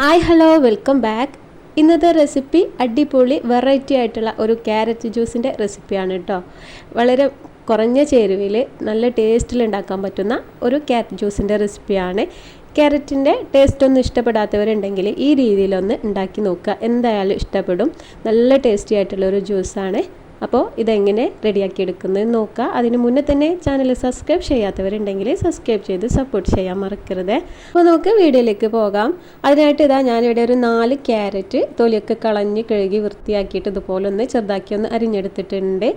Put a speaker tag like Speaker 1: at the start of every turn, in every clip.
Speaker 1: Hi hello welcome back ഇന്നത്തെ recipe അടിപൊളി variety ആയിട്ടുള്ള ഒരു ക്യാരറ്റ് ജ്യൂസിന്റെ റെസിപ്പിയാണ് കേട്ടോ വളരെ കുറഞ്ഞ ചേരുവയിൽ നല്ല ടേസ്റ്റിൽ ഉണ്ടാക്കാൻ പറ്റുന്ന ഒരു ക്യാരറ്റ് ജ്യൂസിന്റെ റെസിപ്പിയാണ് ക്യാരറ്റിന്റെ ടേസ്റ്റ് ഒന്നും ഇഷ്ടപ്പെടാത്തവരുണ്ടെങ്കിൽ ഈ രീതിയിലൊന്ന് ഉണ്ടാക്കി നോക്കുക. എന്തായാലും ഇഷ്ടപ്പെടും. നല്ല ടേസ്റ്റി ആയിട്ടുള്ള ഒരു ജ്യൂസാണ് അപ്പോൾ ഇതെങ്ങനെ റെഡിയാക്കി എടുക്കുന്നത് നോക്കുക അതിന് മുന്നേ തന്നെ ചാനൽ സബ്സ്ക്രൈബ് ചെയ്യാത്തവരുണ്ടെങ്കിൽ സബ്സ്ക്രൈബ് ചെയ്ത് സപ്പോർട്ട് ചെയ്യാൻ മറക്കരുത്. അപ്പോൾ നമുക്ക് വീഡിയോയിലേക്ക് പോകാം. അതിനായിട്ട് ഇതാ ഞാനിവിടെ ഒരു നാല് ക്യാരറ്റ് തൊലിയൊക്കെ കളഞ്ഞ് കഴുകി വൃത്തിയാക്കിയിട്ട് ഇതുപോലെ ഒന്ന് ചെറുതാക്കി ഒന്ന് അരിഞ്ഞെടുത്തിട്ടുണ്ട്.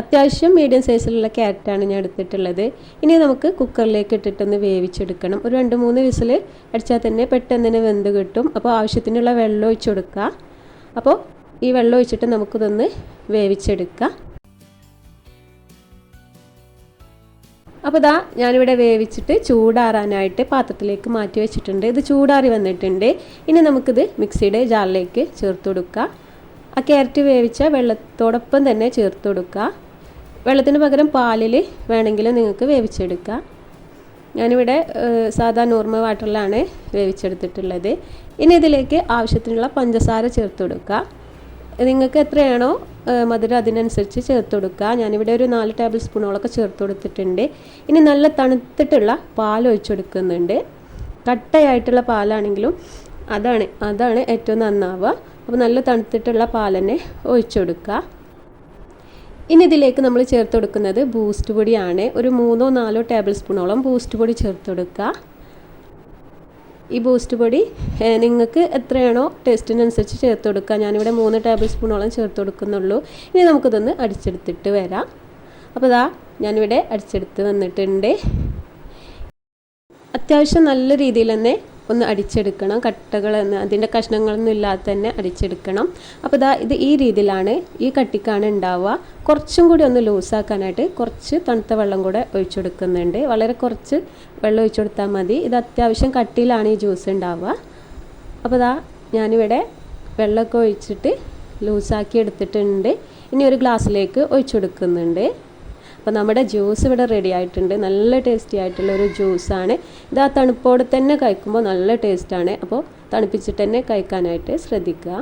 Speaker 1: അത്യാവശ്യം മീഡിയം സൈസിലുള്ള ക്യാരറ്റാണ് ഞാൻ എടുത്തിട്ടുള്ളത്. ഇനി നമുക്ക് കുക്കറിലേക്ക് ഇട്ടിട്ടൊന്ന് വേവിച്ചെടുക്കണം. ഒരു രണ്ട് മൂന്ന് വിസിൽ അടിച്ചാൽ തന്നെ പെട്ടെന്ന് തന്നെ വെന്ത് കിട്ടും. അപ്പോൾ ആവശ്യത്തിനുള്ള വെള്ളം ഒഴിച്ചു കൊടുക്കുക അപ്പോൾ ഈ വെള്ളം ഒഴിച്ചിട്ട് നമുക്കിതൊന്ന് വേവിച്ചെടുക്കാം. അപ്പോൾ ഇതാ ഞാനിവിടെ വേവിച്ചിട്ട് ചൂടാറാനായിട്ട് പാത്രത്തിലേക്ക് മാറ്റി വെച്ചിട്ടുണ്ട്. ഇത് ചൂടാറി വന്നിട്ടുണ്ട്. ഇനി നമുക്കിത് മിക്സിയുടെ ജാറിലേക്ക് ചേർത്ത് കൊടുക്കുക ആ ക്യാരറ്റ് വേവിച്ച വെള്ളത്തോടൊപ്പം തന്നെ ചേർത്ത് കൊടുക്കുക വെള്ളത്തിന് പകരം പാലിൽ വേണമെങ്കിൽ നിങ്ങൾക്ക് വേവിച്ചെടുക്കാം. ഞാനിവിടെ സാധാ നോർമൽ വാട്ടറിലാണ് വേവിച്ചെടുത്തിട്ടുള്ളത്. ഇനി ഇതിലേക്ക് ആവശ്യത്തിനുള്ള പഞ്ചസാര ചേർത്ത് കൊടുക്കുക നിങ്ങൾക്ക് എത്രയാണോ മധുരം അതിനനുസരിച്ച് ചേർത്ത് കൊടുക്കുക. ഞാനിവിടെ ഒരു നാല് ടേബിൾ സ്പൂണോളൊക്കെ ചേർത്ത് കൊടുത്തിട്ടുണ്ട്. ഇനി നല്ല തണുത്തിട്ടുള്ള പാൽ ഒഴിച്ചു കൊടുക്കുന്നുണ്ട്. കട്ടയായിട്ടുള്ള പാലാണെങ്കിലും അതാണ് അതാണ് ഏറ്റവും നന്നാവുക. അപ്പോൾ നല്ല തണുത്തിട്ടുള്ള പാൽ തന്നെ ഒഴിച്ചു കൊടുക്കുക. ഇനി ഇതിലേക്ക് നമ്മൾ ചേർത്ത് കൊടുക്കുന്നത് ബൂസ്റ്റ് പൊടിയാണ്. ഒരു മൂന്നോ നാലോ ടേബിൾ സ്പൂണോളം ബൂസ്റ്റ് പൊടി ചേർത്ത് കൊടുക്കുക. ഈ ബൂസ്റ്റ് പൊടി നിങ്ങൾക്ക് എത്രയാണോ ടേസ്റ്റിനനുസരിച്ച് ചേർത്ത് കൊടുക്കുക. ഞാനിവിടെ മൂന്ന് ടേബിൾ സ്പൂണോളം ചേർത്ത് കൊടുക്കുന്നുള്ളൂ. ഇനി നമുക്കിതൊന്ന് അടിച്ചെടുത്തിട്ട് വരാം. അപ്പോൾ ഇതാ ഞാനിവിടെ അടിച്ചെടുത്ത് വന്നിട്ടുണ്ട്. അത്യാവശ്യം നല്ല രീതിയിൽ തന്നെ ഒന്ന് അടിച്ചെടുക്കണം. കട്ടകൾ അതിന്റെ കഷ്ണങ്ങളൊന്നും ഇല്ലാതെ തന്നെ അടിച്ചെടുക്കണം. അപ്പോൾ ഇതാ ഇത് ഈ രീതിയിലാണ് ഈ കട്ടിക്കാണ് ഉണ്ടാവുക കുറച്ചും കൂടി ഒന്ന് ലൂസാക്കാനായിട്ട് കുറച്ച് തണുത്ത വെള്ളം കൂടെ ഒഴിച്ചെടുക്കുന്നുണ്ട്. വളരെ കുറച്ച് വെള്ളം ഒഴിച്ചു കൊടുത്താൽ മതി. ഇത് അത്യാവശ്യം കട്ടിയിലാണ് ഈ ജ്യൂസ് ഉണ്ടാവുക അപ്പോൾ ഇതാ ഞാനിവിടെ വെള്ളമൊക്കെ ഒഴിച്ചിട്ട് ലൂസാക്കി എടുത്തിട്ടുണ്ട്. ഇനി ഒരു ഗ്ലാസ്സിലേക്ക് ഒഴിച്ചു കൊടുക്കുന്നുണ്ട് അപ്പോൾ നമ്മുടെ ജ്യൂസ് ഇവിടെ റെഡി ആയിട്ടുണ്ട്. നല്ല ടേസ്റ്റി ആയിട്ടുള്ള ഒരു ജ്യൂസാണ് ഇത് ആ തണുപ്പോടെ തന്നെ കഴിക്കുമ്പോൾ നല്ല ടേസ്റ്റാണ് അപ്പോൾ തണുപ്പിച്ചിട്ട് തന്നെ കഴിക്കാനായിട്ട് ശ്രദ്ധിക്കുക.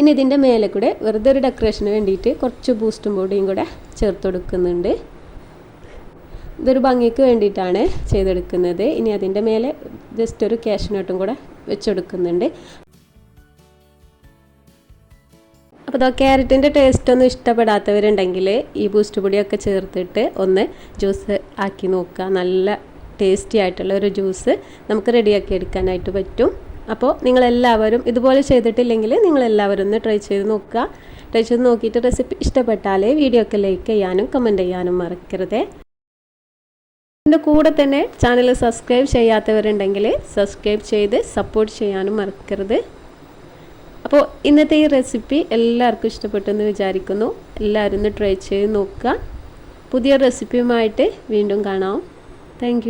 Speaker 1: ഇനി ഇതിന്റെ മേലെ കൂടെ വെറുതെ ഒരു ഡെക്കറേഷന് വേണ്ടിയിട്ട് കുറച്ച് ബൂസ്റ്റും പൊടിയും കൂടെ ചേർത്ത് കൊടുക്കുന്നുണ്ട്. ഇതൊരു ഭംഗിക്ക് വേണ്ടിയിട്ടാണ് ചെയ്തെടുക്കുന്നത്. ഇനി അതിന്റെ മേലെ ജസ്റ്റ് ഒരു ക്യാഷിനോട്ടും കൂടെ വെച്ചെടുക്കുന്നുണ്ട് അപ്പോൾ അതോ ക്യാരറ്റിന്റെ ടേസ്റ്റ് ഒന്നും ഇഷ്ടപ്പെടാത്തവരുണ്ടെങ്കിൽ ഈ ബൂസ്റ്റ് പൊടിയൊക്കെ ചേർത്തിട്ട് ഒന്ന് ജ്യൂസ് ആക്കി നോക്കുക. നല്ല ടേസ്റ്റി ആയിട്ടുള്ള ഒരു ജ്യൂസ് നമുക്ക് റെഡിയാക്കി എടുക്കാനായിട്ട് പറ്റും. അപ്പോൾ നിങ്ങളെല്ലാവരും ഇതുപോലെ ചെയ്തിട്ടില്ലെങ്കിൽ നിങ്ങളെല്ലാവരും ഒന്ന് ട്രൈ ചെയ്ത് നോക്കുക. ട്രൈ ചെയ്ത് നോക്കിയിട്ട് റെസിപ്പി ഇഷ്ടപ്പെട്ടാലേ വീഡിയോ ഒക്കെ ലൈക്ക് ചെയ്യാനും കമന്റ് ചെയ്യാനും മറക്കരുത്. എന്റെ കൂടെ തന്നെ ചാനൽ സബ്സ്ക്രൈബ് ചെയ്യാത്തവരുണ്ടെങ്കിൽ സബ്സ്ക്രൈബ് ചെയ്ത് സപ്പോർട്ട് ചെയ്യാനും മറക്കരുത്. അപ്പോൾ ഇന്നത്തെ ഈ റെസിപ്പി എല്ലാവർക്കും ഇഷ്ടപ്പെട്ടെന്ന് വിചാരിക്കുന്നു. എല്ലാവരും ഒന്ന് ട്രൈ ചെയ്ത് നോക്കുക. പുതിയ റെസിപ്പിയുമായിട്ട് വീണ്ടും കാണാം. താങ്ക്